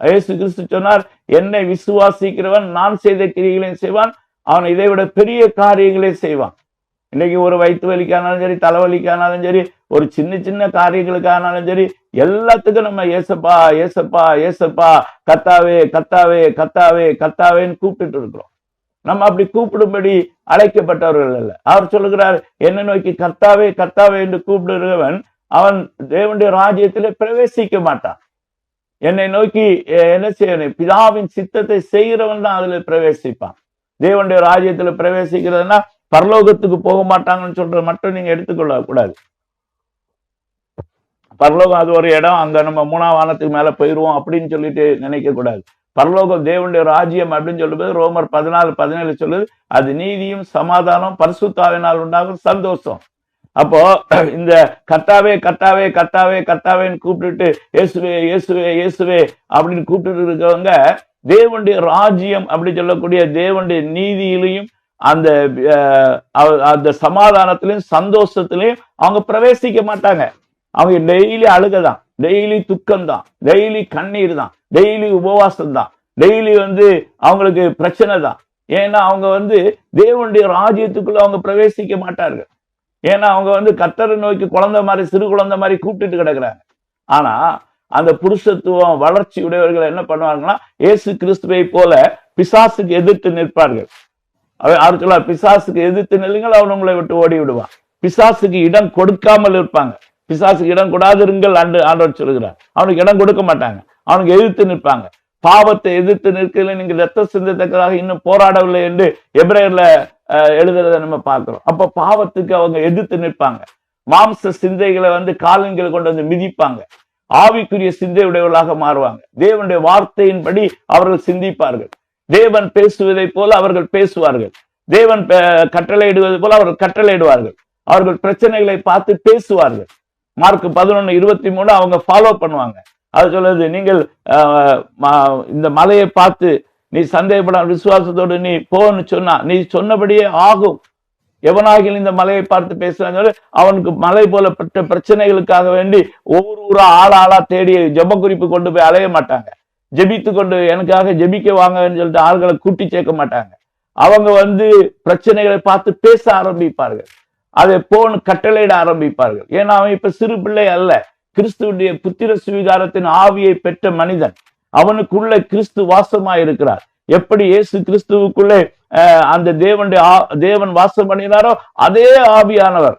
இயேசு கிறிஸ்து சொன்னார் என்னை விசுவாசிக்கிறவன் நான் செய்த கிரிகளையும் செய்வான் அவன் இதை விட பெரிய காரியங்களை செய்வான். இன்னைக்கு ஒரு வயிற்று வலிக்கானாலும் சரி தலைவலிக்கானாலும் சரி ஒரு சின்ன சின்ன காரியங்களுக்கானாலும் சரி எல்லாத்துக்கும் நம்ம ஏசப்பா ஏசப்பா ஏசப்பா கத்தாவே கத்தாவே கத்தாவே கத்தாவேன்னு கூப்பிட்டுட்டு இருக்கிறோம். நம்ம அப்படி கூப்பிடும்படி அழைக்கப்பட்டவர்கள் அல்ல. அவர் சொல்லுகிறார் என்ன நோக்கி கர்த்தாவே கர்த்தாவே என்று கூப்பிடுகிறவன் அவன் தேவனுடைய ராஜ்யத்திலே பிரவேசிக்க மாட்டான். என்னை நோக்கி என்ன செய்யணும்? பிதாவின் சித்தத்தை செய்கிறவன் தான் அதுல பிரவேசிப்பான். தேவனுடைய ராஜ்யத்துல பிரவேசிக்கிறதுனா பரலோகத்துக்கு போக மாட்டாங்கன்னு சொல்றது மட்டும் நீங்க எடுத்துக்கொள்ள கூடாது. பரலோகம் அது ஒரு இடம் அங்க நம்ம மூணாம் வானத்துக்கு மேல போயிருவோம் அப்படின்னு சொல்லிட்டு நினைக்க கூடாது. பரலோகம் தேவனுடைய ராஜ்யம் அப்படின்னு சொல்லும்போது ரோமர் பதினாலு பதினேழு சொல்லுது அது நீதியும் சமாதானம் பரிசுத்தாவினால் உண்டாகும் சந்தோஷம். அப்போ இந்த கர்த்தாவே கர்த்தாவே கர்த்தாவே கர்த்தாவேன்னு கூப்பிட்டுட்டு இயேசுவே இயேசுவே இயேசுவே அப்படின்னு கூப்பிட்டுட்டு இருக்கவங்க தேவனுடைய ராஜ்யம் அப்படி சொல்லக்கூடிய தேவனுடைய நீதியிலையும் அந்த அந்த சமாதானத்திலையும் சந்தோஷத்திலையும் அவங்க பிரவேசிக்க மாட்டாங்க. அவங்க டெய்லி அழுகதான். டெய்லி துக்கம் தான் டெய்லி கண்ணீர் தான் டெய்லி உபவாசம் தான் டெய்லி வந்து அவங்களுக்கு பிரச்சனை தான் ஏன்னா அவங்க வந்து தேவனுடைய ராஜ்யத்துக்குள்ள அவங்க பிரவேசிக்க மாட்டார்கள். ஏன்னா அவங்க வந்து கத்தரை நோக்கி குழந்தை மாதிரி சிறு குழந்தை மாதிரி கூப்பிட்டுட்டு கிடக்குறாங்க. ஆனா அந்த புருஷத்துவம் வளர்ச்சி உடையவர்கள் என்ன பண்ணுவாங்கன்னா ஏசு கிறிஸ்துவை போல பிசாசுக்கு எதிர்த்து நிற்பார்கள். அவன் பிசாசுக்கு எதிர்த்து நில்லுங்கள் அவன் உங்களை விட்டு ஓடி விடுவான். பிசாசுக்கு இடம் கொடுக்காமல் இருப்பாங்க பிசாசுக்கு இடம் கொடாதிருங்கள் ஆண்டு ஆண்டவர் சொல்லுகிறார். அவனுக்கு இடம் கொடுக்க மாட்டாங்க. அவனுக்கு எதிர்த்து நிற்பாங்க. பாவத்தை எதிர்த்து நிற்கல நீங்க ரத்த சிந்தத்தக்கதாக இன்னும் போராடவில்லை என்று எபிரேயர்ல எழுதுறதை நம்ம பார்க்கிறோம். அப்ப பாவத்துக்கு அவங்க எதிர்த்து நிற்பாங்க. மாம்ச சிந்தைகளை வந்து காலங்களை கொண்டு வந்து மிதிப்பாங்க. ஆவிக்குரிய சிந்தை உடையவர்களாக மாறுவாங்க. தேவனுடைய வார்த்தையின்படி அவர்கள் சிந்திப்பார்கள். தேவன் பேசுவதை போல அவர்கள் பேசுவார்கள். தேவன் கட்டளையிடுவது போல அவர்கள் கட்டளையிடுவார்கள். அவர்கள் பிரச்சனைகளை பார்த்து பேசுவார்கள். மார்க் பதினொன்னு இருபத்தி மூணு அவங்க ஃபாலோ பண்ணுவாங்க. அது சொல்லுது நீங்கள் ஆஹ், இந்த மலையை பார்த்து நீ சந்தேகப்படாமல் விசுவாசத்தோடு நீ போன்னு சொன்னா நீ சொன்னபடியே ஆகும். எவனாகிலும் இந்த மலையை பார்த்து பேசுறாங்க அவனுக்கு மலை போல பட்ட பிரச்சனைகளுக்காக வேண்டி ஒவ்வொரு ஊரா ஆள் ஆளா தேடி ஜெப குறிப்பு கொண்டு போய் அலைய மாட்டாங்க. ஜெபித்து கொண்டு எனக்காக ஜெபிக்க வாங்கன்னு சொல்லிட்டு ஆள்களை கூட்டி சேர்க்க மாட்டாங்க. அவங்க வந்து பிரச்சனைகளை பார்த்து பேச ஆரம்பிப்பார்கள். அதை போன் கட்டளையிட ஆரம்பிப்பார்கள். ஏன்னா அவன் இப்ப சிறு பிள்ளை அல்ல. கிறிஸ்துவனுடைய புத்திர சுவிகாரத்தின் ஆவியை பெற்ற மனிதன். அவனுக்குள்ள கிறிஸ்து வாசமா இருக்கிறார். எப்படி இயேசு கிறிஸ்துவுக்குள்ளே அஹ், அந்த தேவனுடைய தேவன் வாசம் பண்ணினாரோ அதே ஆவியானவர்.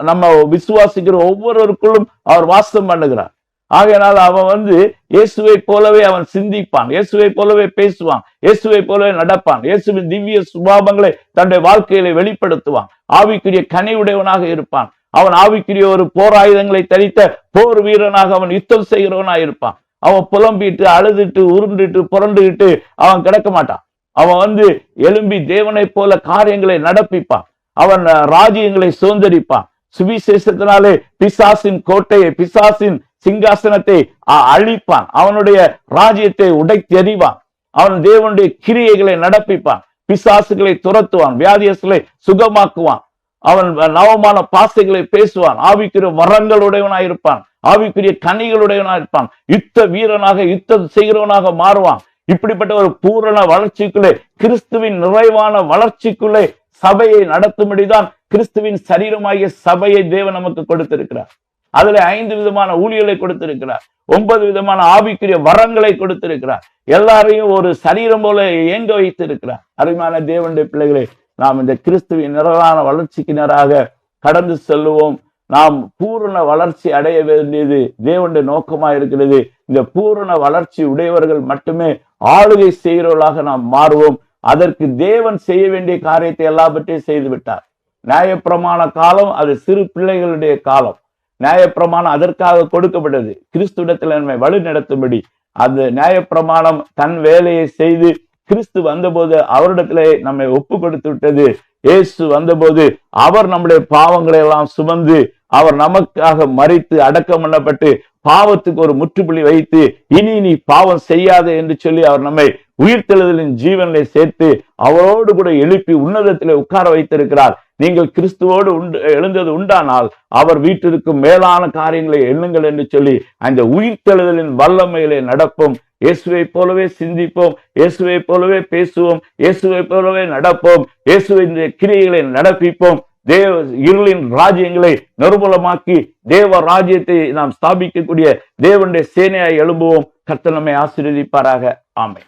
நம்ம விசுவாசிக்கிற ஒவ்வொருவருக்குள்ளும் அவர் வாசம் பண்ணுகிறார். ஆகையினால் அவன் வந்து இயேசுவை போலவே அவன் சிந்திப்பான். இயேசுவை போலவே பேசுவான். இயேசுவை போலவே நடப்பான். இயேசுவின் திவ்ய சுபாவங்களை தன்னுடைய வாழ்க்கையில வெளிப்படுத்துவான். ஆவிக்குரிய கனிவுடையவனாக இருப்பான். அவன் ஆவிக்குரிய ஒரு போர் ஆயுதங்களை தரித்த போர் வீரனாக அவன் யுத்தம் செய்கிறவனாக இருப்பான் அவன் புலம்பிட்டு அழுதுட்டு உருண்டுட்டு புரண்டுகிட்டு அவன் கிடக்க மாட்டான். அவன் வந்து எழும்பி தேவனைப் போல காரியங்களை நடப்பிப்பான். அவன் ராஜ்யங்களை சுதந்திரிப்பான். சுவிசேஷத்தினாலே பிசாசின் கோட்டையை பிசாசின் சிங்காசனத்தை அ- அழிப்பான். அவனுடைய ராஜ்யத்தை உடைத்தெறிவான். அவன் தேவனுடைய கிரியைகளை நடப்பிப்பான். பிசாசுகளை துரத்துவான். வியாதியஸ்களை சுகமாக்குவான். அவன் நவமான பாசைகளை பேசுவான். ஆவிக்குரிய வரங்களுடையவனாக இருப்பான். ஆவிக்குரிய கனிகளுடையவனாக இருப்பான். யுத்த வீரனாக யுத்தம் செய்கிறவனாக மாறுவான். இப்படிப்பட்ட ஒரு பூரண வளர்ச்சிக்குள்ளே கிறிஸ்துவின் நிறைவான வளர்ச்சிக்குள்ளே சபையை நடத்தும்படிதான் கிறிஸ்துவின் சரீரமாகிய சபையை தேவன் நமக்கு கொடுத்திருக்கிறார். அதுல ஐந்து விதமான ஊழியலை கொடுத்திருக்கிறார். ஒன்பது விதமான ஆவிக்குரிய வரங்களை கொடுத்திருக்கிறார். எல்லாரையும் ஒரு சரீரம் போல இயங்க வைத்திருக்கிறார். அருமையான தேவனுடைய பிள்ளைகளை நாம் இந்த கிறிஸ்துவின் நிரலான வளர்ச்சிக்கு நேராக கடந்து செல்லுவோம். நாம் பூரண வளர்ச்சி அடைய வேண்டியது தேவனுடைய நோக்கமா இருக்கிறது. இந்த பூரண வளர்ச்சி உடையவர்கள் மட்டுமே ஆளுகை செய்கிறவர்களாக நாம் மாறுவோம். அதற்கு தேவன் செய்ய வேண்டிய காரியத்தை எல்லாவற்றையும் செய்து விட்டார். நியாயப்பிரமாண காலம் அது சிறு பிள்ளைகளுடைய காலம். நியாயப்பிரமாணம் அதற்காக கொடுக்கப்பட்டது. கிறிஸ்துடத்தில் நம்மை வழி நடத்தும்படி அந்த நியாயப்பிரமாணம் தன் வேலையை செய்து கிறிஸ்து வந்தபோது அவரிடத்திலே நம்மை ஒப்பு கொடுத்து விட்டது இயேசு வந்தபோது அவர் நம்முடைய பாவங்களை எல்லாம் சுமந்து அவர் நமக்காக மறித்து அடக்கம் பண்ணப்பட்டு பாவத்துக்கு ஒரு முற்றுப்புள்ளி வைத்து இனி நீ பாவம் செய்யாதே என்று சொல்லி அவர் நம்மை உயிர்த்தெழுதலின் ஜீவனை சேர்த்து அவரோடு கூட எழுப்பி உன்னதத்திலே உட்கார வைத்திருக்கிறார். நீங்கள் கிறிஸ்துவோடு உண்டு எழுந்தது உண்டானால் அவர் வீட்டிற்கும் மேலான காரியங்களை எண்ணுங்கள் என்று சொல்லி அந்த உயிர்த்தெழுதலின் வல்லமையிலே நடப்போம். இயேசுவை போலவே சிந்திப்போம். இயேசுவை போலவே பேசுவோம். இயேசுவை போலவே நடப்போம். இயேசுவின் கிரியைகளை நடப்பிப்போம். தேவ இருளின் ராஜ்யங்களை நிர்மூலமாக்கி தேவ ராஜ்யத்தை நாம் ஸ்தாபிக்கக்கூடிய தேவனுடைய சேனையாய் எழும்புவோம். கர்த்தனமை ஆசீர்வதிப்பாராக. ஆமை